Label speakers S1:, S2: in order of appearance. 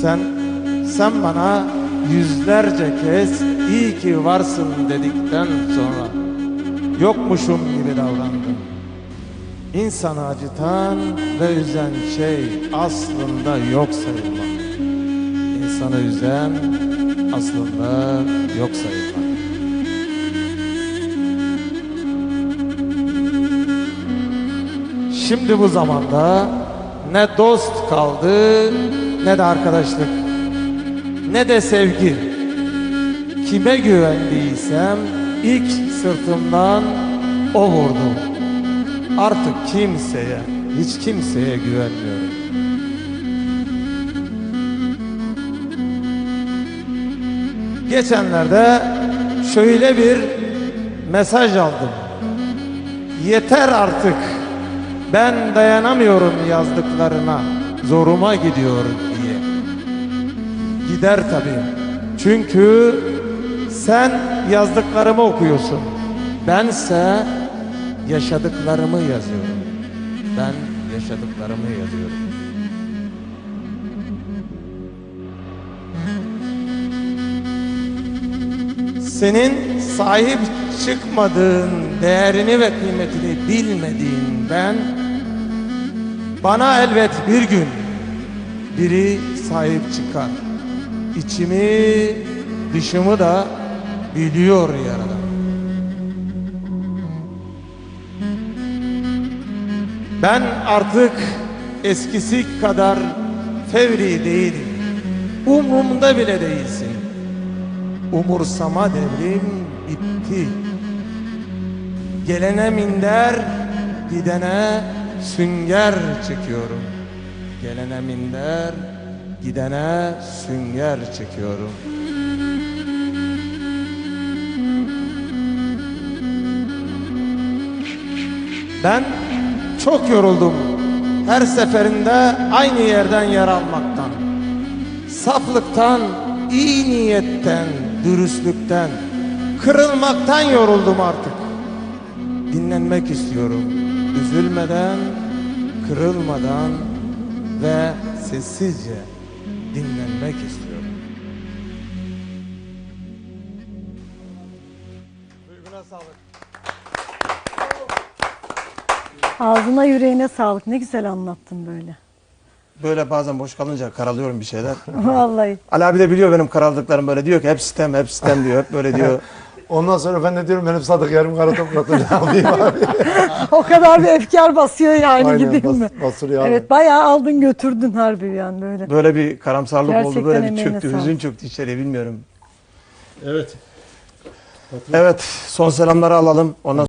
S1: Sen, sen bana yüzlerce kez iyi ki varsın dedikten sonra yokmuşum gibi davrandın. İnsanı acıtan ve üzen şey aslında yok sayılmak. İnsanı üzen aslında yok sayılmak. Şimdi bu zamanda ne dost kaldı ne de arkadaşlık ne de sevgi. Kime güvendiysem ilk sırtımdan o vurdu. Artık kimseye, hiç kimseye güvenmiyorum. Geçenlerde şöyle bir mesaj aldım. Yeter artık. Ben dayanamıyorum yazdıklarına. Zoruma gidiyor diye. Gider tabii. Çünkü sen yazdıklarımı okuyorsun. Bense yaşadıklarımı yazıyorum. Ben yaşadıklarımı yazıyorum. Senin sahip çıkmadığın değerini ve kıymetini bilmediğin ben bana elbet bir gün biri sahip çıkar. İçimi, dışımı da biliyor yaradan. Ben artık eskisi kadar fevri değilim. Umrumda bile değilsin. Umursama devrim bitti. Gelene minder, gidene sünger çekiyorum. Gelene minder, gidene sünger çekiyorum. Ben çok yoruldum. Her seferinde aynı yerden yer almaktan. Saflıktan, iyi niyetten, dürüstlükten, kırılmaktan yoruldum artık. Dinlenmek istiyorum. Üzülmeden, kırılmadan ve sessizce dinlenmek istiyorum. Duyguna sağlık.
S2: Ağzına yüreğine sağlık. Ne güzel anlattın böyle.
S1: Böyle bazen boş kalınca karalıyorum bir şeyler.
S2: Vallahi.
S1: Ali abi de biliyor benim karaldıklarım böyle diyor ki hep sistem hep sistem diyor hep böyle diyor.
S3: Ondan sonra ben de diyorum benim sadık yarım kara toprakta ne yapayım abi.
S2: o kadar bir efkar basıyor yani
S3: Aynen,
S2: gideyim
S3: bas-
S2: mi?
S3: basılıyor abi.
S2: Evet bayağı aldın götürdün harbi yani böyle.
S1: Böyle bir karamsarlık oldu
S2: Gerçekten
S1: böyle bir çöktü
S2: sağlık.
S1: hüzün çöktü içeriye bilmiyorum.
S3: Evet.
S1: Evet son selamları alalım ondan